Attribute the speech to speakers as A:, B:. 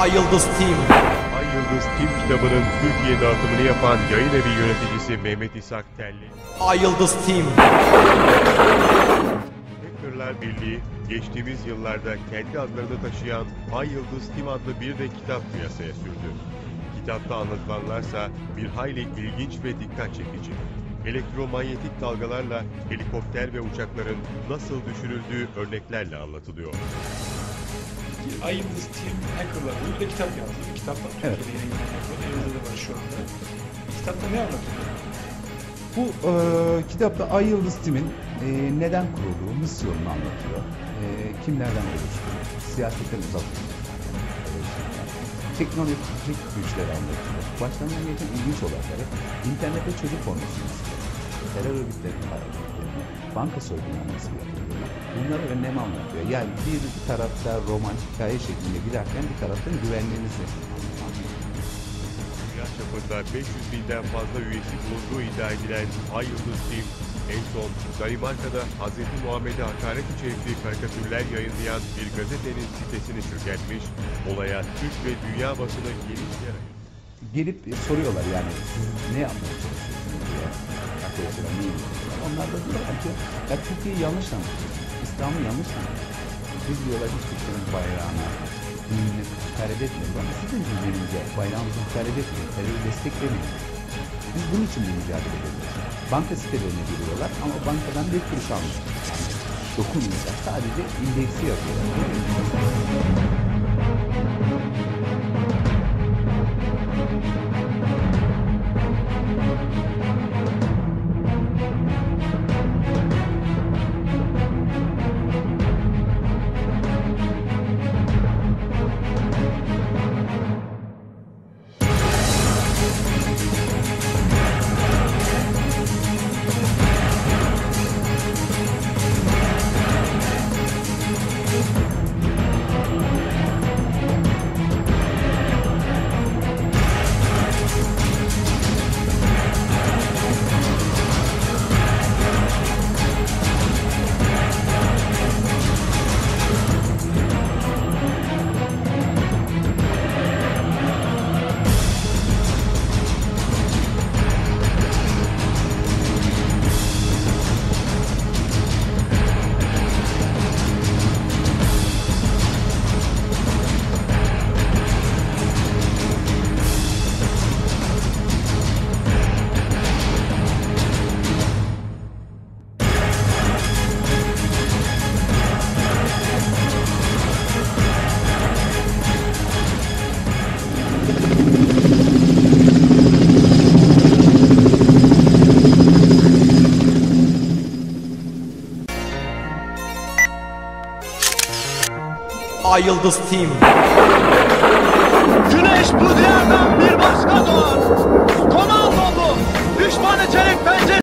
A: Ay Yıldız Team.
B: Ay Yıldız Tim kitabının Türkiye dağıtımını yapan yayın evi yöneticisi Mehmet İshak Telli,
A: Ay Yıldız Team.
B: Hackerlar Birliği geçtiğimiz yıllarda kendi adlarını taşıyan Ay Yıldız Tim adlı bir de kitap piyasaya sürdü. Kitapta anlatılanlarsa bir hayli ilginç ve dikkat çekici. Elektromanyetik dalgalarla helikopter ve uçakların nasıl düşürüldüğü örneklerle anlatılıyor.
C: Yıldız Team Hacker'lar diye bir de kitap yazdı. Bir kitap var.
D: Evet.
C: Türkiye'de yayınlanan. Elimizde var şu anda. Kitapta ne anlatıyor?
D: Bu e, kitapta Ay Yıldız Tim'in e, neden kurulduğu, misyonunu anlatıyor. E, kimlerden oluştuğu, siyasetten uzak teknolojik güçleri anlatıyor. Başlarına geçen ilginç olayları, internette çocuk pornosunu istiyor. Terör örgütlerinin banka soygunları nasıl yapılıyor. Bunları önlem anlatıyor. Yani bir tarafta roman hikaye şeklinde giderken bir taraftan güvenliğinizi anlatıyor.
B: Dünya çapında 500 binden fazla üyesi bulunduğu iddia edilen Ay Yıldız Team, en son Danimarka'da Hz. Muhammed'e hakaret içerikli karikatürler yayınlayan bir gazetenin sitesini çökertmiş, olaya Türk ve dünya basını geniş yer
D: gelip soruyorlar yani siz ne diye arkadaşlar ne yapıyorlar? Onlar da diyorlar ki ya Türkiye'yi yanlış anlatıyorsunuz. İslam'ı yanlış anlatıyorsunuz. Biz diyorlar hiçbir şeyin bayrağına, dinine hakaret etmiyoruz ama sizin dinlerinize, bayrağımıza hakaret etmeyin, terörü desteklemeyin. Biz bunun için bir mücadele ediyoruz. Banka sitelerine giriyorlar ama bankadan bir kuruş almıyorlar. Dokunmuyorlar. Sadece indeksi yapıyorlar.
A: Ay Yıldız Team.
E: Güneş bu diyardan bir başka doğar. Komando bu. Düşmanı çelik pencere.